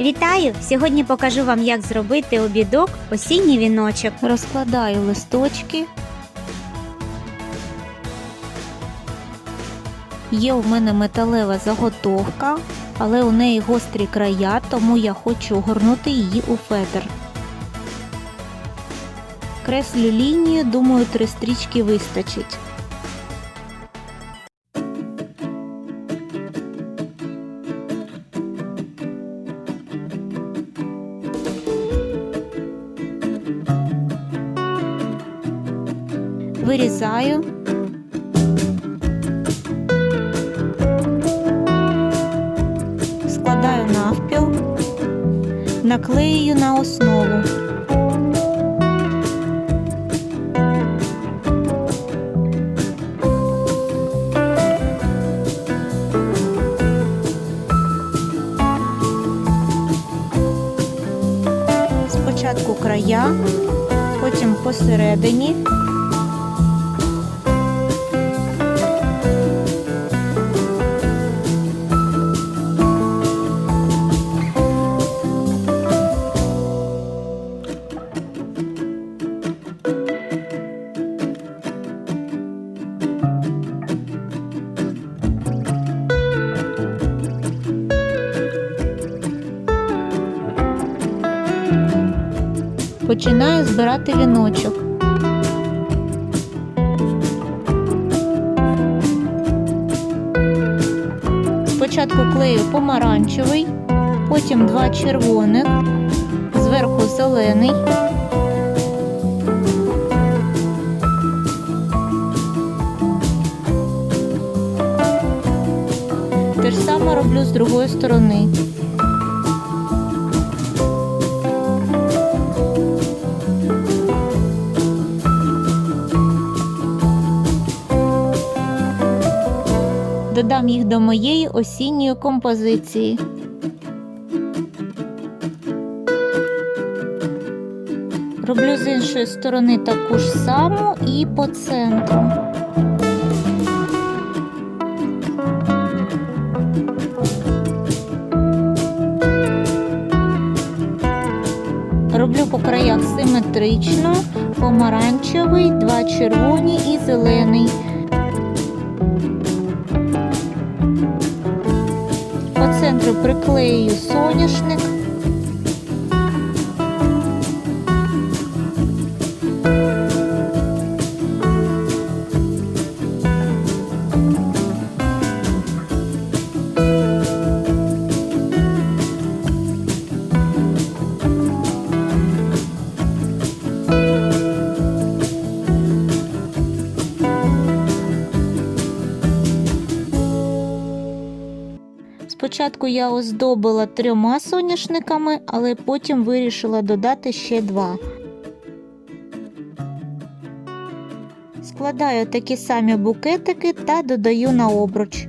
Вітаю! Сьогодні покажу вам, як зробити обідок осінній віночок. Розкладаю листочки. Є у мене металева заготовка, але у неї гострі края, тому я хочу огорнути її у фетр. Креслю лінію, думаю, три стрічки вистачить. Вирізаю. Складаю навпіл, наклею на основу. Спочатку края, потім посередині. Починаю збирати віночок. Спочатку клею помаранчевий, потім два червоних, зверху зелений. Те ж саме роблю з другої сторони. Додам їх до моєї осінньої композиції. Роблю з іншої сторони таку ж саму і по центру. Роблю по краях симетрично, помаранчевий, два червоні і зелений. Центру приклею соняшник. Спочатку я оздобила трьома соняшниками, але потім вирішила додати ще два. Складаю такі самі букетики та додаю на обруч.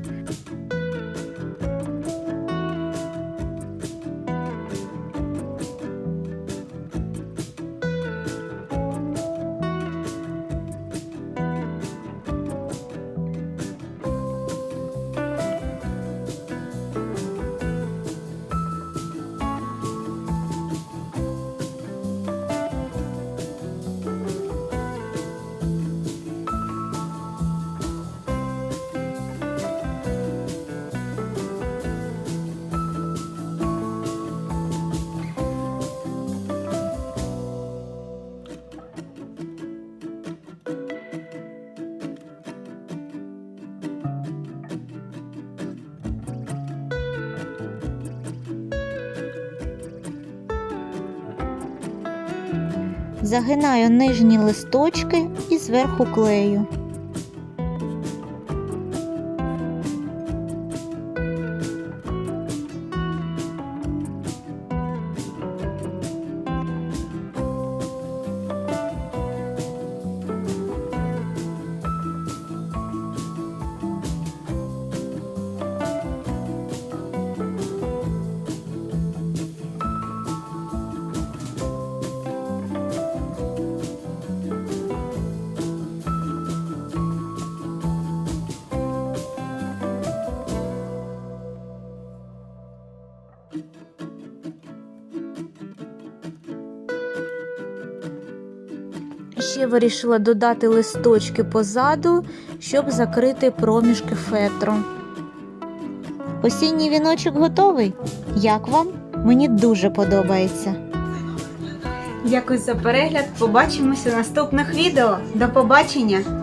Загинаю нижні листочки і зверху клею. Ще вирішила додати листочки позаду, щоб закрити проміжки фетру. Осінній віночок готовий? Як вам? Мені дуже подобається. Дякую за перегляд. Побачимося в наступних відео. До побачення!